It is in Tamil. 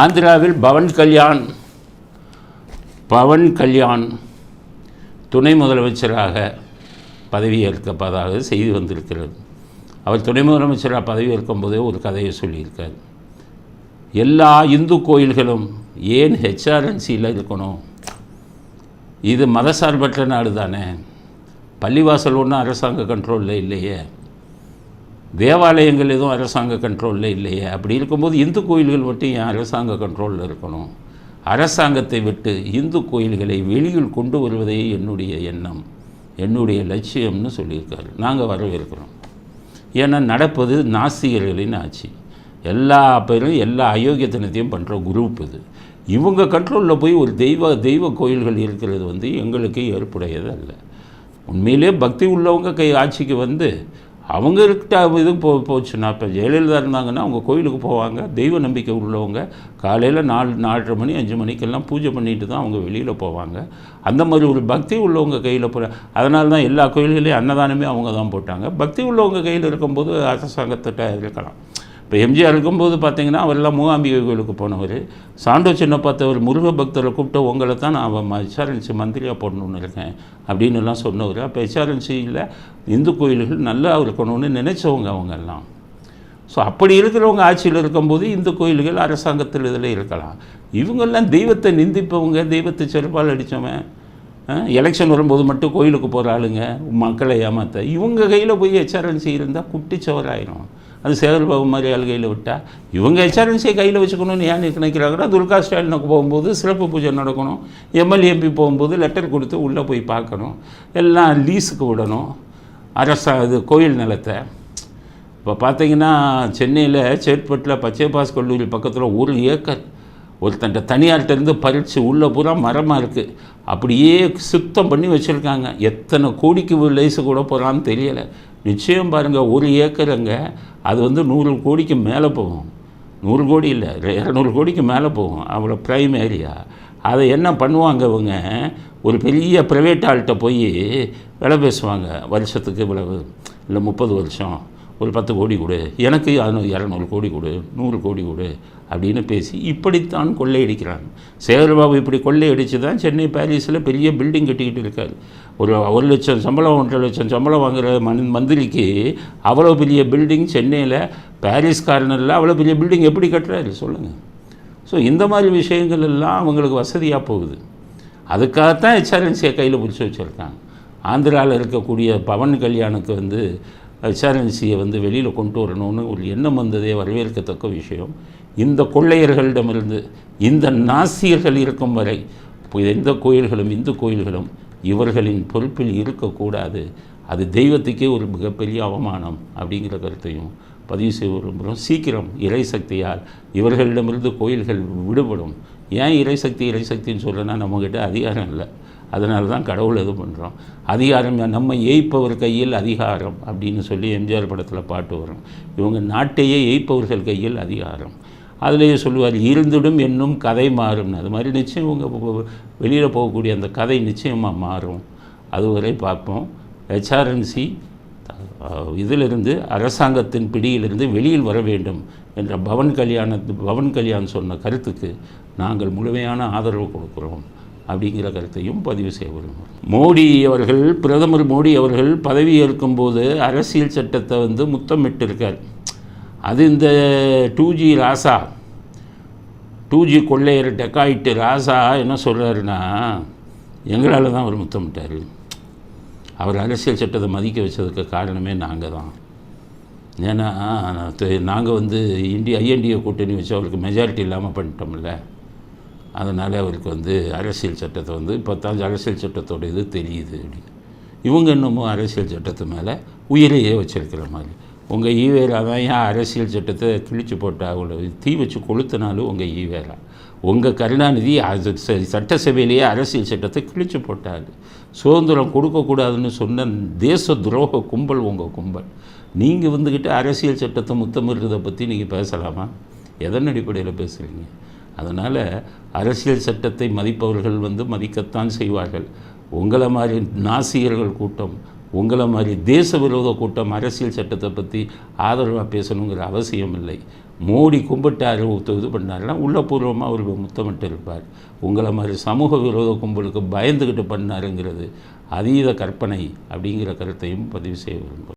ஆந்திராவில் பவன் கல்யாண் பவன் கல்யாண் துணை முதலமைச்சராக பதவியேற்கப்பதாக செய்தி வந்திருக்கிறது. அவர் துணை முதலமைச்சராக பதவியேற்கும் போதே ஒரு கதையை சொல்லியிருக்கார். எல்லா இந்து கோயில்களும் ஏன் ஹெச்ஆர்என்சியில் இருக்கணும்? இது மதசார்பற்ற நாடு தானே பள்ளிவாசல் ஒன்றும் அரசாங்க கண்ட்ரோலில் இல்லையே. தேவாலயங்கள் எதுவும் அரசாங்க கண்ட்ரோலில் இல்லையே. அப்படி இருக்கும்போது இந்து கோயில்கள் மட்டும் ஏன் அரசாங்க கண்ட்ரோலில் இருக்கணும்? அரசாங்கத்தை விட்டு இந்து கோயில்களை வெளியில் கொண்டு வருவதே என்னுடைய எண்ணம். என்னுடைய லட்சியம்னு சொல்லியிருக்காரு. நாங்கள் வரவேற்கிறோம். ஏன்னா நடப்பது நாஸ்திகர்களின் ஆட்சி. எல்லா பேரும் எல்லா அயோக்கியத்தனத்தையும் பண்ணுற குரூப் இது. இவங்க கண்ட்ரோலில் போய் ஒரு தெய்வ தெய்வ கோயில்கள் இருக்கிறது வந்து எங்களுக்கு ஏற்புடையது அல்ல உண்மையிலே பக்தி உள்ளவங்க கை ஆட்சிக்கு வந்து அவங்க இருக்கிட்ட இது போ போச்சுன்னா இப்போ ஜெயலலிதா இருந்தாங்கன்னா அவங்க கோயிலுக்கு போவாங்க. தெய்வ நம்பிக்கை உள்ளவங்க. காலையில் நாலு நாலரை மணி அஞ்சு மணிக்கெல்லாம் பூஜை பண்ணிட்டு தான் அவங்க வெளியில் போவாங்க. அந்த மாதிரி ஒரு பக்தி உள்ளவங்க கையில் போகிற அதனால தான் எல்லா கோயில்களையும் அன்னதானமே அவங்க தான் போட்டாங்க. பக்தி உள்ளவங்க கையில் இருக்கும்போது அரசாங்கத்திட்ட இருக்கலாம். இப்போ எம்ஜிஆர் இருக்கும்போது பார்த்தீங்கன்னா அவரெல்லாம் மூகாம்பிகை கோயிலுக்கு போனவர். சாண்டோ சின்ன பார்த்தவர் முருக பக்தரை கூப்பிட்டு உங்களை தான் நான் ஹெச்ஆர்என்சி மந்திரியாக போடணுன்னு இருக்கேன் அப்படின்னு எல்லாம் சொன்னவர். அப்போ எச்ஆர்என்சியில் இந்து கோயில்கள் நல்லா இருக்கணும்னு நினச்சவங்க அவங்க எல்லாம். ஸோ அப்படி இருக்கிறவங்க ஆட்சியில் இருக்கும்போது இந்து கோயில்கள் அரசாங்கத்தில் இதில் இருக்கலாம். இவங்கெல்லாம் தெய்வத்தை நிந்திப்பவங்க தெய்வத்தை செருப்பால் அடித்தவன். எலெக்ஷன் வரும்போது மட்டும் கோயிலுக்கு போகிற ஆளுங்க மக்களை ஏமாற்ற இவங்க கையில் போய் ஹெச்ஆர்என்சி இருந்தால் குட்டிச்சவராயிரும். அது சேகர்பாபு மாதிரி ஆள் கையில் விட்டால் இவங்க ஹெச்ஆர்என்சியை கையில் வச்சுக்கணும்னு ஏன் நினைக்கிறாங்கன்னா துர்கா ஸ்டாலினுக்கு போகும்போது சிறப்பு பூஜை நடக்கணும் எம்எல்ஏ எம்பி போகும்போது லெட்டர் கொடுத்து உள்ளே போய் பார்க்கணும் எல்லாம் லீஸுக்கு விடணும் அரசா இது கோயில் நிலத்தை. இப்போ பார்த்தீங்கன்னா சென்னையில் சேட்பட்டில் பச்சைபாஸ் கல்லூரி பக்கத்தில் ஒரு ஏக்கர் ஒருத்தன்ட்ட தனியார்கிட்டருந்து பறித்து உள்ளே பூரா மரமாக இருக்குது அப்படியே சுத்தம் பண்ணி வச்சுருக்காங்க. எத்தனை கோடிக்கு லைஸு கூட போகிறான்னு தெரியலை. நிச்சயம் பாருங்கள் ஒரு ஏக்கருங்க அது வந்து நூறு கோடிக்கு மேலே போகும். நூறு கோடி இல்லை இரநூறு கோடிக்கு மேலே போகும் அவ்வளோ ப்ரைம் ஏரியா அதை என்ன பண்ணுவாங்க இவங்க? ஒரு பெரிய ப்ரைவேட் ஆள்கிட்ட போய் விலை பேசுவாங்க வருஷத்துக்கு இவ்வளவு இல்லை முப்பது வருஷம். ஒரு பத்து கோடி கொடு. எனக்கு அது இரநூறு கோடி கொடு நூறு கோடி கொடு அப்படின்னு பேசி இப்படித்தான் கொள்ளையடிக்கிறாங்க. சேகர்பாபு இப்படி கொள்ளையடித்து தான் சென்னை பாரிஸில் பெரிய பில்டிங் கட்டிக்கிட்டு இருக்கார். ஒரு ஒரு லட்சம் சம்பளம் ஒன்றரை லட்சம் சம்பளம் வாங்குகிற மன் மந்திரிக்கு அவ்வளோ பெரிய பில்டிங் சென்னையில் பாரிஸ் கார்னரில் அவ்வளோ பெரிய பில்டிங் எப்படி கட்டுறாரு? சொல்லுங்கள் ஸோ இந்த மாதிரி விஷயங்கள் எல்லாம் அவங்களுக்கு வசதியாக போகுது. அதுக்காகத்தான் ஹெச்ஆர்என்சியை கையில் பிடிச்சி வச்சுருக்காங்க. ஆந்திராவில் இருக்கக்கூடிய பவன் கல்யாணுக்கு வந்து எஸ்ஆர்என்சியை வந்து வெளியில் கொண்டு வரணும்னு ஒரு எண்ணம் வந்ததே வரவேற்கத்தக்க விஷயம். இந்த கொள்ளையர்களிடமிருந்து இந்த நாசியர்கள் இருக்கும் வரை எந்த கோயில்களும் இந்து கோயில்களும் இவர்களின் பொறுப்பில் இருக்கக்கூடாது. அது தெய்வத்துக்கே ஒரு மிகப்பெரிய அவமானம் அப்படிங்கிற கருத்தையும் பதிவு செய்ய விரும்புகிறோம். சீக்கிரம் இறை சக்தியால் இவர்களிடமிருந்து கோயில்கள் விடுபடும். ஏன் இறை சக்தி இறை சக்தின்னு நம்மக்கிட்ட அதிகாரம் இல்லை. அதனால தான் கடவுள் இது பண்ணுறோம் அதிகாரம் நம்ம ஏய்ப்பவர் கையில் அதிகாரம் அப்படின்னு சொல்லி எம்ஜிஆர் படத்தில் பாட்டு வரும். இவங்க நாட்டையே ஏய்ப்பவர்கள் கையில் அதிகாரம். அதிலேயே சொல்லுவார் இருந்துடும் என்னும் கதை மாறும்னு. அது மாதிரி நிச்சயம் இவங்க வெளியில் போகக்கூடிய அந்த கதை நிச்சயமாக மாறும். அதுவரை பார்ப்போம். ஹெச்ஆர்என்சி இதிலிருந்து அரசாங்கத்தின் பிடியிலிருந்து வெளியில் வர வேண்டும் என்ற பவன் கல்யாண பவன் கல்யாண் சொன்ன கருத்துக்கு நாங்கள் முழுமையான ஆதரவு கொடுக்குறோம். அப்படிங்கிற கருத்தையும் பதிவு செய்ய விரும்புகிறேன் மோடி அவர்கள் பிரதமர் மோடி அவர்கள் பதவி ஏற்கும்போது அரசியல் சட்டத்தை வந்து முத்தமிட்டிருக்கார். அது இந்த two G Raja two G கொள்ளையர் டெக்காயிட்டு Raja என்ன சொல்கிறாருன்னா எங்களால் தான் அவர் முத்தமிட்டார். அவர் அரசியல் சட்டத்தை மதிக்க வச்சதுக்கு காரணமே நாங்கள் தான். ஏன்னா நாங்கள் வந்து இந்திய ஐஎன்டிஏ கூட்டணி வச்சு அவருக்கு மெஜாரிட்டி இல்லாமல் பண்ணிட்டோம்ல. அதனால் அவருக்கு வந்து அரசியல் சட்டத்தை வந்து இப்போத்தான் அரசியல் சட்டத்தோட இது தெரியுது. அப்படின்னு இவங்க இன்னமும் அரசியல் சட்டத்து மேலே உயிரையே வச்சுருக்கிற மாதிரி. உங்கள் ஈவேரா தான் ஏன் அரசியல் சட்டத்தை கிழிச்சு போட்டா? அவ்வளோ தீ வச்சு கொளுத்தினாலும் உங்கள் ஈவேரா. உங்கள் கருணாநிதி அது சட்டசபையிலேயே அரசியல் சட்டத்தை கிழிச்சு போட்டார். சுதந்திரம் கொடுக்கக்கூடாதுன்னு சொன்ன தேச துரோக கும்பல் உங்கள் கும்பல். நீங்கள் வந்துக்கிட்டு அரசியல் சட்டத்தை முத்தமிடுறதை பற்றி நீங்கள் பேசலாமா? எதன் அடிப்படையில் பேசுகிறீங்க அதனால் அரசியல் சட்டத்தை மதிப்பவர்கள் வந்து மதிக்கத்தான் செய்வார்கள். உங்களை மாதிரி நாசியர்கள் கூட்டம் உங்களை மாதிரி தேச விரோத கூட்டம் அரசியல் சட்டத்தை பற்றி ஆதரவாக பேசணுங்கிற அவசியம் இல்லை. மோடி கும்பிட்டாரு இது பண்ணாருன்னா உள்ளபூர்வமாக அவர் முத்தமிட்டு இருப்பார். உங்களை மாதிரி சமூக விரோத கும்பலுக்கு பயந்துக்கிட்டு பண்ணாருங்கிறது அதீத கற்பனை அப்படிங்கிற கருத்தையும் பதிவு செய்ய விரும்புகிறேன்.